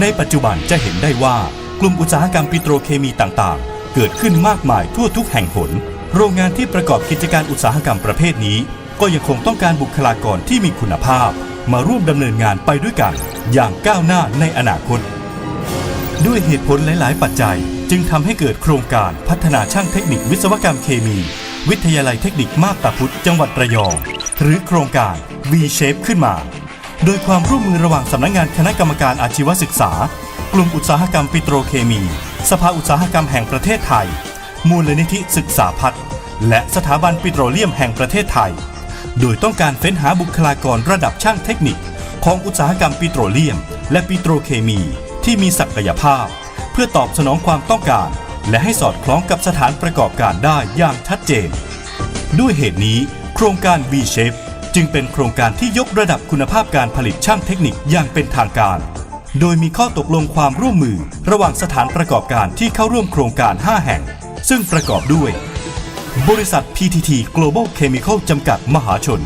ในปัจจุบันจะเห็นได้ว่ากลุ่มอุตสาหกรรมปิโตรเคมีต่างๆ เกิดขึ้นมากมายทั่วทุกแห่งหน โรงงานที่ประกอบกิจการอุตสาหกรรมประเภทนี้ ก็ยังคงต้องการบุคลากรที่มีคุณภาพ มาร่วมดำเนินงานไปด้วยกัน อย่างก้าวหน้าในอนาคต ด้วยเหตุผลหลาย ๆ ปัจจัย จึงทำให้เกิดโครงการพัฒนาช่างเทคนิควิศวกรรมเคมี วิทยาลัยเทคนิคมาบตาพุธจังหวัดระยอง หรือโครงการ V-Shape ขึ้นมา โดยความร่วมมือระหว่างสำนักงานคณะกรรมการอาชีวศึกษา กลุ่มอุตสาหกรรมปิโตรเคมี สภาอุตสาหกรรมแห่งประเทศไทย มูลนิธิศึกษาพัฒน์และสถาบันปิโตรเลียมแห่งประเทศไทย โดยต้องการเฟ้นหาบุคลากรระดับช่างเทคนิค ของอุตสาหกรรมปิโตรเลียม และปิโตรเคมี ที่มีศักยภาพ เพื่อตอบสนองความต้องการ และให้สอดคล้องกับสถานประกอบการได้อย่างชัดเจน ด้วยเหตุนี้ โครงการ V-Shape จึงเป็นโครงการที่ยกระดับคุณภาพการผลิตช่างเทคนิคอย่างเป็นทางการ โดยมีข้อตกลงความร่วมมือ ระหว่างสถานประกอบการที่เข้าร่วมโครงการ 5 แห่ง ซึ่งประกอบด้วย บริษัท PTT Global Chemical จำกัดมหาชน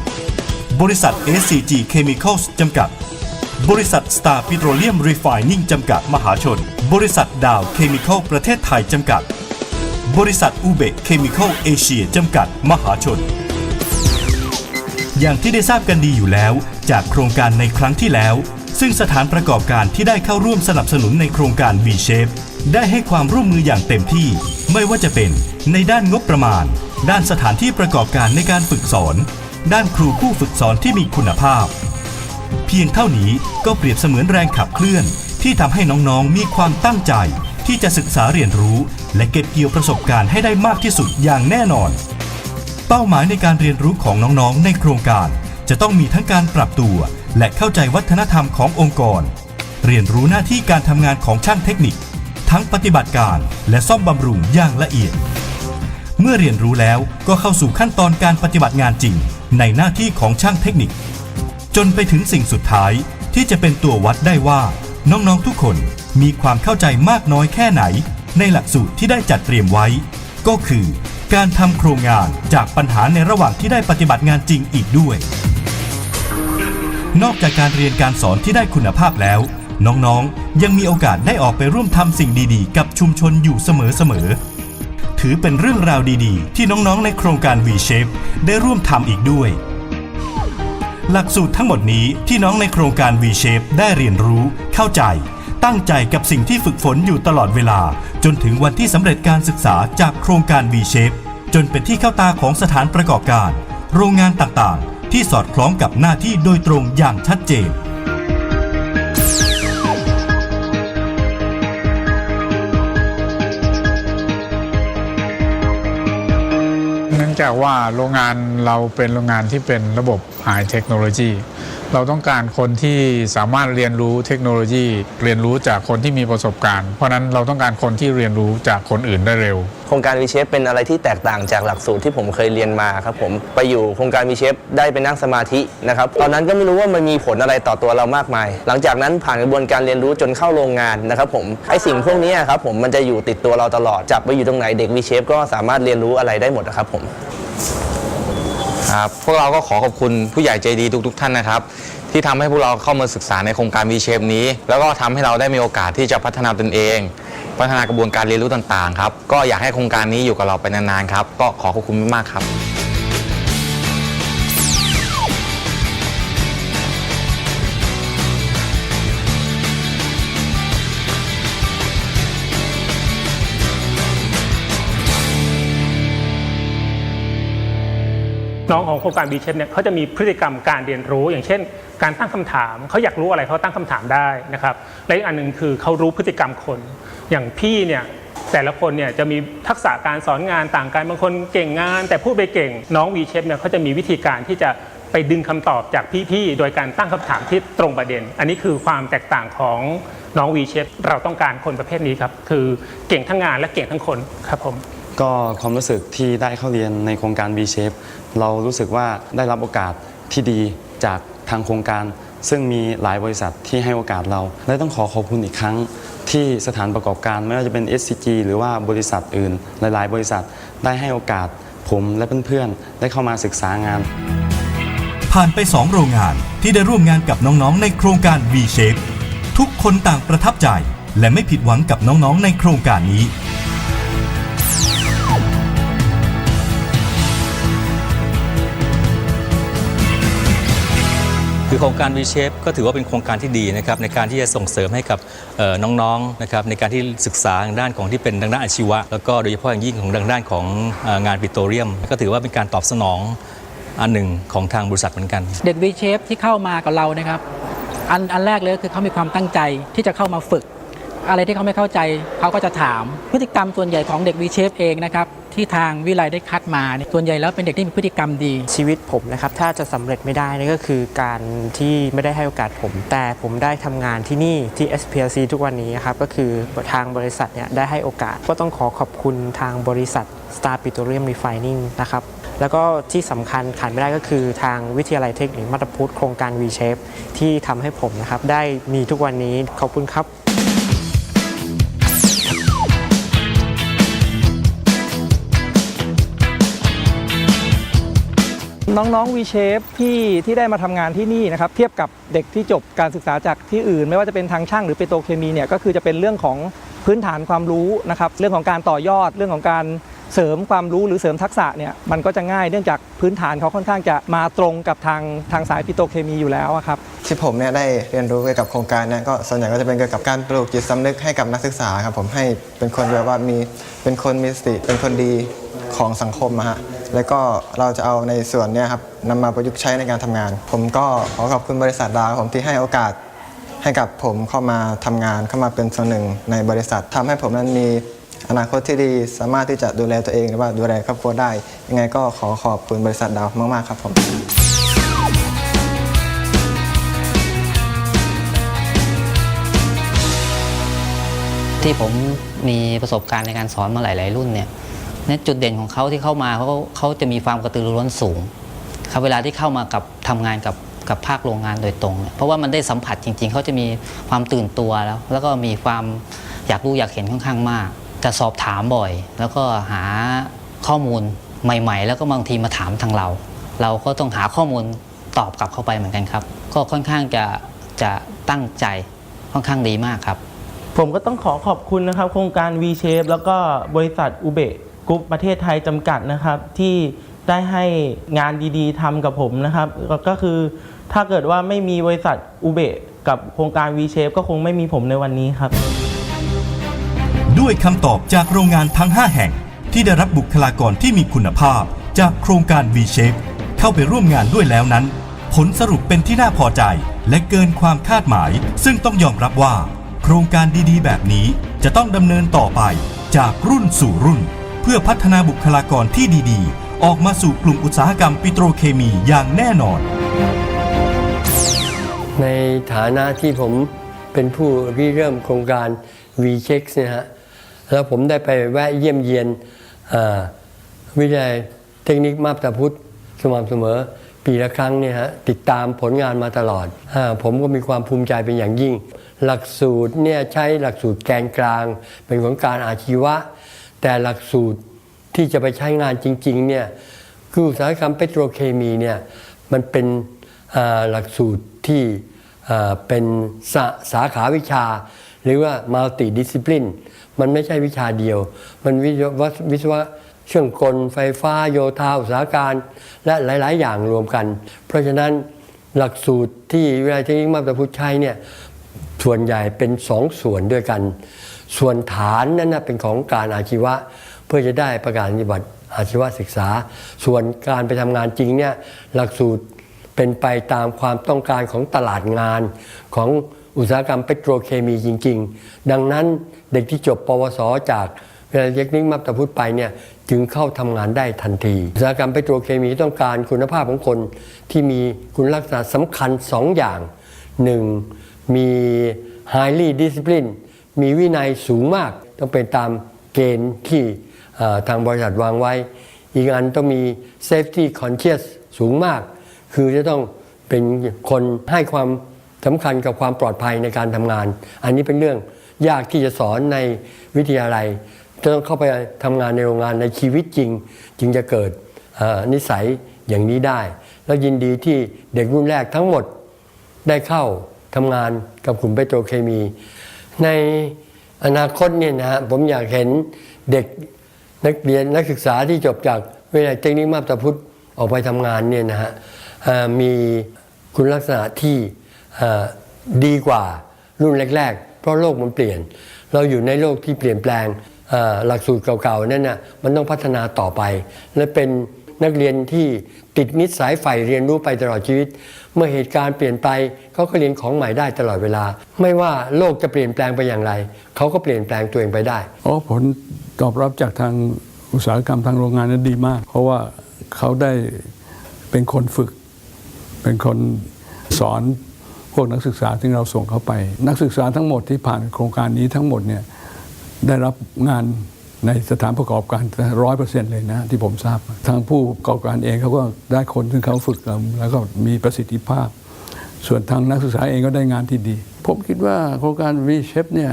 บริษัท SCG Chemicals จำกัด บริษัท Star Petroleum Refining จำกัดมหาชน บริษัทดาวเคมีคอลประเทศไทยจำกัด บริษัทอูเบกเคมีคอลเอเชียจำกัด มหาชน อย่างที่ได้ทราบกันดีอยู่แล้ว จากโครงการในครั้งที่แล้ว ซึ่งสถานประกอบการที่ได้เข้าร่วมสนับสนุนในโครงการ V-Shape ได้ให้ความร่วมมืออย่างเต็มที่ ไม่ว่าจะเป็นในด้านงบประมาณ ด้านสถานที่ประกอบการในการฝึกสอน ด้านครูผู้ฝึกสอนที่มีคุณภาพ เพียงเท่านี้ก็เปรียบเสมือนแรงขับเคลื่อน ที่ทำให้น้องๆ มีความตั้งใจ ที่จะศึกษาเรียนรู้ และเก็บเกี่ยวประสบการณ์ให้ได้มากที่สุดอย่างแน่นอน เป้าหมายในการเรียนรู้ของน้องๆ ในโครงการ จะต้องมีทั้งการปรับตัว และเข้าใจวัฒนธรรมขององค์กร เรียนรู้หน้าที่การทำงานของช่างเทคนิค ทั้งปฏิบัติการและซ่อมบำรุงอย่างละเอียด เมื่อเรียนรู้แล้วก็เข้าสู่ขั้นตอนการปฏิบัติงานจริง ในหน้าที่ของช่างเทคนิค จนไปถึงสิ่งสุดท้ายที่จะเป็นตัววัดได้ว่า น้องๆทุกคนมีความเข้าใจมากน้อยแค่ไหน ในหลักสูตรที่ได้จัดเตรียมไว้ ก็คือ การทำโครงงานจากปัญหาในระหว่างที่ได้ปฏิบัติงานจริงอีกด้วย นอกจากการเรียนการสอนที่ได้คุณภาพแล้ว น้องๆ ยังมีโอกาสได้ออกไปร่วมทำสิ่งดีๆ กับชุมชนอยู่เสมอๆ ถือเป็นเรื่องราวดีๆ ที่น้องๆ ในโครงการ V-Shape ได้ร่วมทำอีกด้วย หลักสูตรทั้งหมดนี้ที่น้องในโครงการ V-Shape ได้เรียนรู้เข้าใจ ตั้งใจกับสิ่งที่ฝึกฝนอยู่ตลอดเวลา จนถึงวันที่สำเร็จการศึกษาจากโครงการ V-Shape จนเป็นที่เข้าตาของสถานประกอบการ โรงงานต่างๆ ที่สอดคล้องกับหน้าที่โดยตรงอย่างชัดเจนเนื่องจากว่าโรงงานเราเป็นโรงงานที่เป็นระบบไฮเทคโนโลยี เราต้องการคนที่สามารถเรียนรู้เทคโนโลยี เรียนรู้จากคนที่มีประสบการณ์ เพราะนั้นเราต้องการคนที่เรียนรู้จากคนอื่นได้เร็ว โครงการวีเชฟเป็นอะไรที่แตกต่างจากหลักสูตรที่ผมเคยเรียนมาครับผมไปอยู่โครงการวีเชฟได้ไปนั่งสมาธินะครับตอนนั้นก็ไม่รู้ว่ามันมีผลอะไรต่อตัวเรามากมาย หลังจากนั้นผ่านกระบวนการเรียนรู้จนเข้าโรงงานนะครับผมไอสิ่งพวกนี้ครับผมมันจะอยู่ติดตัวเราตลอดจับไปอยู่ตรงไหนเด็กวีเชฟก็สามารถเรียนรู้อะไรได้หมดนะครับผม ครับพวกเราก็ขอขอบคุณผู้ใหญ่ใจดีทุกๆท่านนะครับ ที่ทำให้พวกเราเข้ามาศึกษาในโครงการ V-Shape นี้ แล้วก็ทำให้เราได้มีโอกาสที่จะพัฒนาตนเอง พัฒนากระบวนการเรียนรู้ต่างๆครับก็อยากให้โครงการนี้อยู่กับเราไปนานๆครับก็ขอขอบคุณมากๆครับ น้องของโครงการบีเชฟเนี่ยเขาจะมีพฤติกรรมการเรียนรู้ อย่างเช่น การตั้งคำถามเขาอยากรู้อะไรเขาตั้งคำถามได้นะครับและอีกอันหนึ่งคือเขารู้พฤติกรรมคน อย่างพี่เนี่ยแต่ละคนเนี่ยจะมีทักษะการสอนงานต่างกันบางคนเก่งงาน แต่พูดไปเก่งน้องวีเชฟเนี่ยเขาจะมีวิธีการที่จะไปดึงคำตอบจากพี่ๆโดยการตั้งคำถามที่ตรงประเด็น อันนี้คือความแตกต่างของน้องวีเชฟเราต้องการคนประเภทนี้ครับคือเก่งทั้งงานและเก่งทั้งคนครับผม ก็ความรู้สึกที่ได้เข้าเรียนในโครงการ V-Shape เรารู้สึกว่าได้รับโอกาสที่ดีจากทางโครงการ ซึ่งมีหลายบริษัทที่ให้โอกาสเรา และต้องขอขอบคุณอีกครั้งที่สถานประกอบการไม่ว่าจะเป็น SCG หรือว่าบริษัทอื่น หลาย ๆ บริษัทได้ให้โอกาสผมและเพื่อนๆ ได้เข้ามาศึกษางาน ผ่านไป 2 โรงงานที่ได้ร่วมงานกับน้องๆ ในโครงการ V-Shape ทุกคนต่างประทับใจ และไม่ผิดหวังกับน้องๆ ในโครงการนี้ คือโครงการ V-Shape ก็ถือว่าเป็นโครงการที่ดีนะครับในการที่จะส่งเสริมให้กับน้องๆนะครับในการที่ศึกษาทางด้านของที่เป็นทางด้านอาชีวะ แล้วก็โดยเฉพาะอย่างยิ่งของทางด้านของงานปิโตรเลียม ก็ถือว่าเป็นการตอบสนองอันหนึ่งของทางบริษัทเหมือนกัน เด็กวีเชฟที่เข้ามากับเรานะครับอันอันแรกเลยคือเขามีความตั้งใจที่จะเข้ามาฝึก อะไรที่เขาไม่เข้าใจเขาก็จะถาม พฤติกรรมส่วนใหญ่ของเด็กวีเชฟเองนะครับที่ทางวิไลได้คัดมาเนี่ยส่วนใหญ่แล้วเป็นเด็กที่มีพฤติกรรมดี ชีวิตผมนะครับถ้าจะสำเร็จไม่ได้นั่ก็คือการที่ไม่ได้ให้โอกาสผม แต่ผมได้ทำงานที่นี่ที่ SPLC ทุกวันนี้ครับก็คือทางบริษัทเนี่ยได้ให้โอกาส ก็ต้องขอขอบคุณทางบริษัท Star Petroleum Refining นะครับแล้วก็ที่สำคัญขาดไม่ได้ก็คือทางวิทยาลัยเทคนิคมัตตพุทธโครงการ V-Shape ที่ทำให้ผมนะครับได้มีทุกวันนี้ขอบคุณครับ น้องๆ V-Shape ที่ที่ได้มาทำงานที่นี่นะครับเทียบกับเด็กที่จบการศึกษาจากที่อื่น ไม่ว่าจะเป็นทางช่างหรือเปโตรเคมีเนี่ยก็คือจะเป็นเรื่องของพื้นฐานความรู้นะครับเรื่องของการต่อยอดเรื่องของการเสริมความรู้หรือเสริมทักษะเนี่ยมันก็จะง่ายเนื่องจากพื้นฐานเขาค่อนข้างจะมาตรงกับทางทางสายปิโตรเคมีอยู่แล้วอะครับ ที่ผมเนี่ยได้เรียนรู้เกี่ยวกับโครงการเนี่ยก็ส่วนใหญ่ก็จะเป็นเกี่ยวกับการปลูกจิตสำนึกให้กับนักศึกษาครับผมให้เป็นคนแบบว่ามีเป็นคนมีสติเป็นคนดีของสังคมอะฮะ แล้วก็เราจะเอาในส่วนนี้ครับนำมาประยุกต์ใช้ในการทำงาน ผมก็ขอขอบคุณบริษัทดาวผมที่ให้โอกาสให้กับผมเข้ามาทำงานเข้ามาเป็นส่วนหนึ่งในบริษัททำให้ผมนั้นมีอนาคตที่ดีสามารถที่จะดูแลตัวเองหรือว่าดูแลครอบครัวได้ ยังไงก็ขอขอบคุณบริษัทดาวมากๆครับผมที่ผมมีประสบการณ์ในการสอนมาหลาย ๆ รุ่นเนี่ย นี่ยจุดเด่นของเขาที่เข้ามาเขาเขาจะมีความกระตือรือร้นสูงครับเวลาที่เข้ามากับทำงานกับกับภาคโรงงานโดยตรงเนี่ยเพราะว่ามันได้สัมผัสจริง ๆ เขาจะมีความตื่นตัวแล้ว แล้วก็มีความอยากรู้อยากเห็นค่อนข้างมาก จะสอบถามบ่อย แล้วก็หาข้อมูลใหม่ ๆ แล้วก็บางทีมาถามทางเรา เราก็ต้องหาข้อมูลตอบกลับเข้าไปเหมือนกันครับ ก็ค่อนข้างจะจะตั้งใจค่อนข้างดีมากครับ ผมก็ต้องขอขอบคุณนะครับ โครงการ V-Shape แล้วก็บริษัทอุเบ กรุ๊ปประเทศไทยจำกัดนะครับ ที่ได้ให้งานดีๆทำกับผมนะครับ ก็คือถ้าเกิดว่าไม่มีบริษัทอุเบะกับโครงการ V-Shape ก็คงไม่มีผมในวันนี้ครับ ด้วยคำตอบจากโรงงานทั้ง 5 แห่ง ที่ได้รับบุคลากรที่มีคุณภาพ จากโครงการ V-Shape เข้าไปร่วมงานด้วยแล้วนั้น ผลสรุปเป็นที่น่าพอใจ และเกินความคาดหมาย ซึ่งต้องยอมรับว่า โครงการดีๆ แบบนี้จะต้องดำเนินต่อไปจากรุ่นสู่รุ่น เพื่อพัฒนาบุคลากรที่ดีๆ ออกมาสู่กลุ่มอุตสาหกรรมปิโตรเคมีอย่างแน่นอน ในฐานะที่ผมเป็นผู้ริเริ่มโครงการ V-Check เนี่ยฮะแล้วผมได้ไปแวะเยี่ยมเยียนวิทยาลัยเทคนิคมาบตาพุทธสม่ำเสมอ ปีละครั้งเนี่ยฮะติดตามผลงานมาตลอดอผมก็มีความภูมิใจเป็นอย่างยิ่ง หลักสูตรเนี่ยใช้หลักสูตรแกนกลาง เป็นของการอาชีวะ แต่หลักสูตรที่จะไปใช้งานจริงๆเนี่ยคืออุตสาหกรรมเปโตรเคมีเนี่ยมันเป็นหลักสูตรที่เป็นสาสาขาวิชา หรือว่า multi discipline มันไม่ใช่วิชาเดียว มันวิศววิศวะเครื่องกลไฟฟ้าโยธาอุตสาหการ และหลาย ๆ อย่างรวมกัน เพราะฉะนั้นหลักสูตรที่วิทยาลัยเทคนิคมาบตาพุทธใช้เนี่ยส่วนใหญ่เป็นสองส่วนด้วยกัน ส่วนฐานนั้นนะเป็นของการอาชีวะ เพื่อจะได้ประกาศนียบัตรอาชีวศึกษา ส่วนการไปทำงานจริงเนี่ยหลักสูตรเป็นไปตามความต้องการของตลาดงานของอุตสาหกรรมเปโตรเคมีจริง ๆ ดังนั้นเด็กที่จบปวส จากวิทยาลัยเทคนิคมัตพุทธไปเนี่ยจึงเข้าทำงานได้ทันที อุตสาหกรรมเปโตรเคมีต้องการคุณภาพของคนที่มีคุณลักษณะสำคัญสองอย่างหนึ่งมี highly discipline มีวินัยสูงมาก ต้องเป็นตามเกณฑ์ที่ทางบริษัทวางไว้ อีกอันต้องมี safety conscious สูงมาก คือจะต้องเป็นคนให้ความสำคัญกับความปลอดภัยในการทำงาน อันนี้เป็นเรื่องยากที่จะสอนในวิทยาลัยจะต้องเข้าไปทำงานในโรงงานในชีวิตจริง จึงจะเกิดนิสัยอย่างนี้ได้ แล้วยินดีที่เด็กรุ่นแรกทั้งหมดได้เข้าทำงานกับกลุ่มเปโตรเคมี ในอนาคตเนี่ยนะฮะผมอยากเห็นเด็กนักเรียนนักศึกษาที่จบจากวิทยาลัยเทคนิคมาบตาพุธออกไปทำงานเนี่ยนะฮะมีคุณลักษณะที่ดีกว่ารุ่นแรก ๆ เพราะโลกมันเปลี่ยน เราอยู่ในโลกที่เปลี่ยนแปลงหลักสูตรเก่าๆนั่นน่ะมันต้องพัฒนาต่อไป และเป็น นักเรียนที่ติดนิสัยใฝ่เรียนรู้ไปตลอดชีวิต เมื่อเหตุการณ์เปลี่ยนไปเขาก็เรียนของใหม่ได้ตลอดเวลา ไม่ว่าโลกจะเปลี่ยนแปลงไปอย่างไรเขาก็เปลี่ยนแปลงตัวเองไปได้อ๋อผลตอบรับจากทางอุตสาหกรรมทางโรงงานนั้นดีมาก เพราะว่าเขาได้เป็นคนฝึก เป็นคนสอนพวกนักศึกษาที่เราส่งเขาไป นักศึกษาทั้งหมดที่ผ่านโครงการนี้ทั้งหมดเนี่ยได้รับงาน ในสถานประกอบการร้อยเปอร์เซ็นต์เลยนะที่ผมทราบ ทางผู้ประกอบการเองเขาก็ได้คนที่เขาฝึกแล้วแล้วก็มีประสิทธิภาพ ส่วนทางนักศึกษาเองก็ได้งานที่ดี ผมคิดว่าโครงการ v s h a p เนี่ย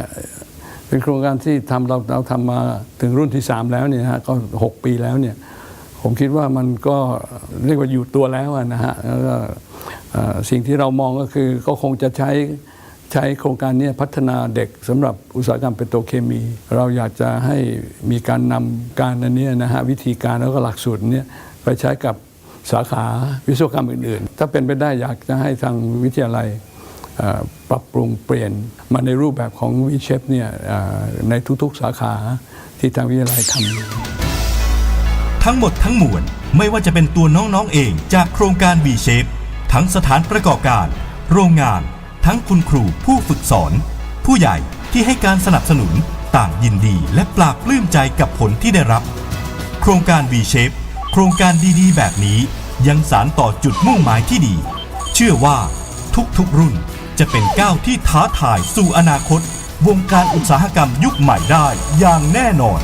เป็นโครงการที่ทำเราเราทำมาถึงรุ่นที่ 3 แล้วเนี่ยฮะก็ 6 ปีแล้วเนี่ยผมคิดว่ามันก็เรียกว่าอยู่ตัวแล้วนะฮะแล้วก็สิ่งที่เรามองก็คือก็คงจะใช้ ใช้โครงการนี้พัฒนาเด็กสำหรับอุตสาหกรรมเป็นโตรเคมี เราอยากจะให้มีการนำการอันนี้นะฮะวิธีการแล้วก็หลักสูตรนี้ไปใช้กับสาขาวิศวกรรมอื่น ๆ ถ้าเป็นไปได้อยากจะให้ทางวิทยาลัยปรับปรุงเปลี่ยนมาในรูปแบบของวีเชฟเนี่ยในทุกๆสาขาที่ทางวิทยาลัยทำทั้งหมดทั้งมวลไม่ว่าจะเป็นตัวน้องๆเองจากโครงการ V-Shape ทั้งสถานประกอบการ โรงงาน ทั้งคุณครูผู้ฝึกสอน ผู้ใหญ่ที่ให้การสนับสนุนต่างยินดีและปราบปลื้มใจกับผลที่ได้รับ โครงการ V-Shape โครงการดีๆ แบบนี้ยังสารต่อจุดมุ่งหมายที่ดี เชื่อว่าทุกๆรุ่นจะเป็นก้าวที่ท้าทายสู่อนาคต วงการอุตสาหกรรมยุคใหม่ได้อย่างแน่นอน